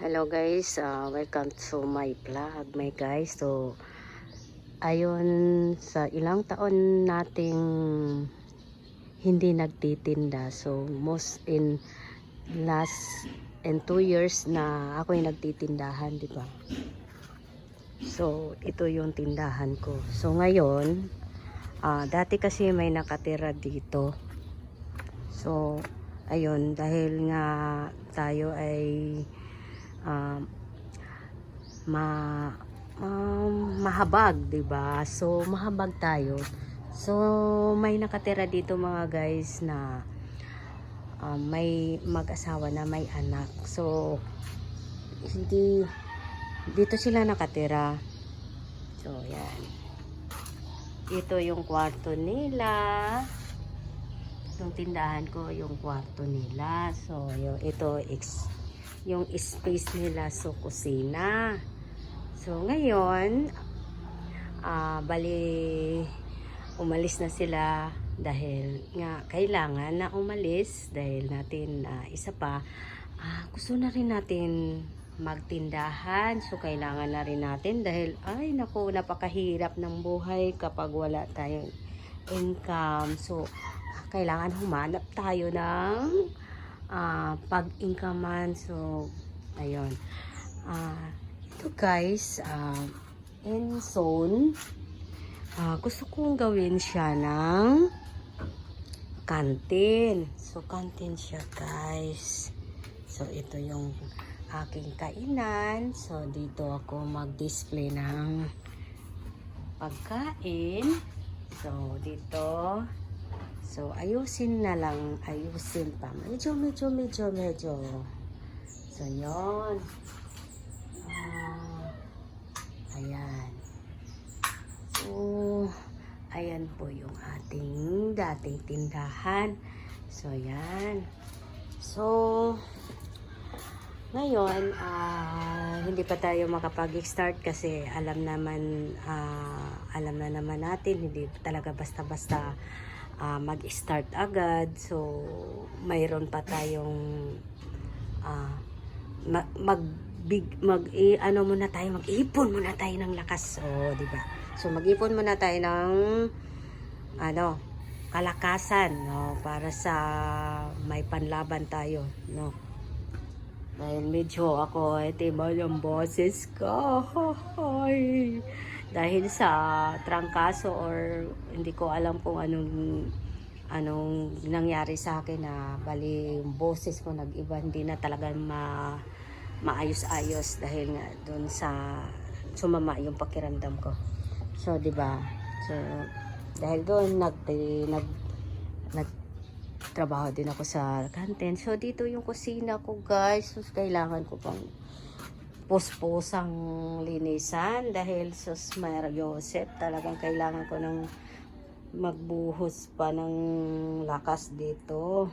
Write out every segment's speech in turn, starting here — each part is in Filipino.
Hello guys, uh, welcome to my vlog my guys. So, ayon sa ilang taon nating hindi nagtitinda. So, most in last and two years na ako yung nagtitindahan, di ba? So, ito yung tindahan ko. So, ngayon, ah, dati kasi may nakatira dito. So, ayun, dahil nga tayo ay um, ma, um, mahabag, 'di ba? So mahabag tayo. So may nakatira dito mga guys na um, may mag-asawa na may anak. So hindi dito sila nakatira. So yan. Ito yung kwarto nila. Yung tindahan ko, yung kwarto nila. So, yung, ito, ex, yung space nila. So kusina. So ngayon, ah bali umalis na sila dahil nga kailangan na umalis dahil natin ah, isa pa ah, gusto na rin natin magtindahan. So kailangan na rin natin dahil ay naku napakahirap ng buhay kapag wala tayong income. So kailangan humanap tayo ng ah pag-incomean. So, ayun. Ah, ito guys, ah, in zone, ah, gusto kong gawin siya ng kantin. So, kantin siya guys. So, ito yung aking kainan. So, dito ako mag-display ng pagkain. So, dito, So, ayusin na lang. Ayusin pa. Medyo, medyo, medyo, medyo. So, yun. Ah, ayan. So, ayan po yung ating dating tindahan. So, yan. So, ngayon, ah, hindi pa tayo makapag-start kasi alam naman, ah, alam na naman natin, hindi talaga basta-basta ah, mag-start agad. So, mayroon pa tayong ah, ma- mag i, ano muna tayo mag-ipon muna tayo ng lakas. Oh di ba? So mag-ipon muna tayo ng ano kalakasan no? Para sa may panlaban tayo no dahil medyo ako eh tibay yung boses ko Ay. dahil sa trangkaso or hindi ko alam kung anong anong nangyari sa akin na bali yung boses ko nag-iba hindi na talaga ma maayos-ayos dahil nga doon sa sumama yung pakiramdam ko. So, 'di ba? So, dahil doon nag nag nag trabaho din ako sa kantin. So, dito yung kusina ko, guys. So, kailangan ko pang puspusang linisan dahil sus Mayor Joseph talagang kailangan ko ng magbuhos pa ng lakas dito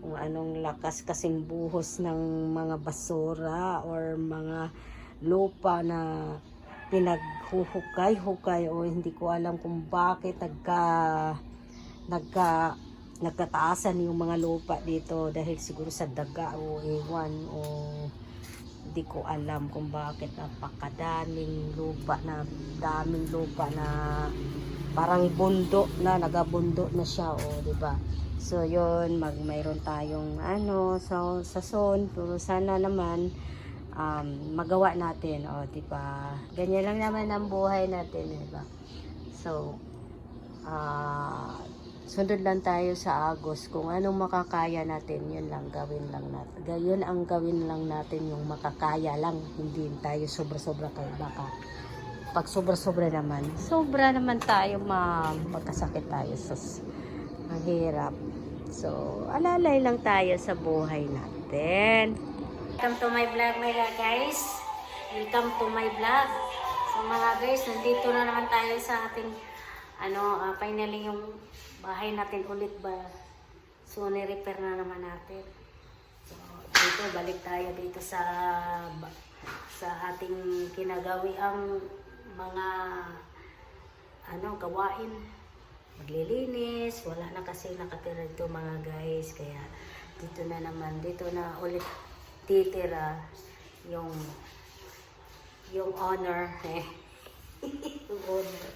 kung anong lakas kasing buhos ng mga basura or mga lupa na pinaghuhukay-hukay o hindi ko alam kung bakit nagka nagka nagtataasan yung mga lupa dito dahil siguro sa daga o ewan o hindi ko alam kung bakit napakadaming lupa na daming lupa na parang bundo na nagabundo na siya o di ba? So yun mag mayroon tayong ano so, sa zone pero sana naman um, magawa natin o di ba? Ganyan lang naman ang buhay natin di ba? So ah sunod lang tayo sa Agos. Kung anong makakaya natin yun lang gawin lang natin gayon ang gawin lang natin yung makakaya lang. Hindi tayo sobra-sobra kay baka pag sobra-sobra naman sobra naman tayo ma magkasakit tayo sus. Ang so alalay lang tayo sa buhay natin. Welcome to my vlog mga guys. Welcome to my vlog. So mga guys nandito na naman tayo sa ating ano, ah, finally yung bahay natin ulit ba? So ni-repair na naman natin. So dito balik tayo dito sa sa ating kinagawi ang mga ano gawain. Maglilinis. Wala na kasi nakatira dito mga guys. Kaya dito na naman. Dito na ulit titira yung yung honor. Eh yung honor.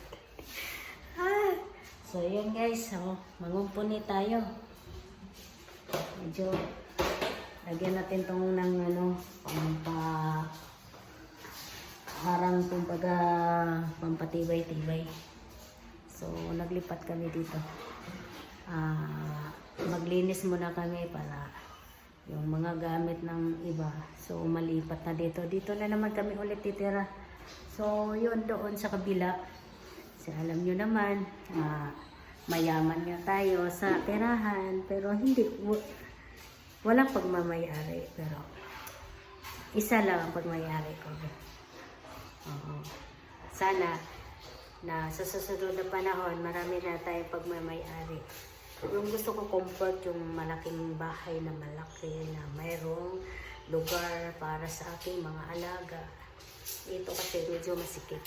Ah, so yun guys so, mangumpuni tayo medyo lagyan natin tong ng ano pampa harang kumbaga pampatibay-tibay so naglipat kami dito ah maglinis muna kami para yung mga gamit ng iba. So, malipat na dito. Dito na naman kami ulit titira. So, yun doon sa kabila. Kasi alam nyo naman, ah, mayaman nga tayo sa perahan. Pero hindi, walang pagmamayari. Pero, isa lang ang pagmayari ko. Oo. Sana, na sa susunod na panahon, marami na tayong pagmamayari. Yung gusto ko comfort yung malaking bahay na malaki na mayroong lugar para sa aking mga alaga. Ito kasi medyo masikip.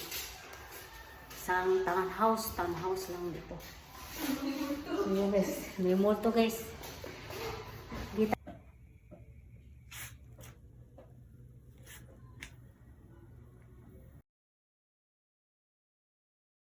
Isang townhouse, townhouse lang dito. Yes, may multo guys.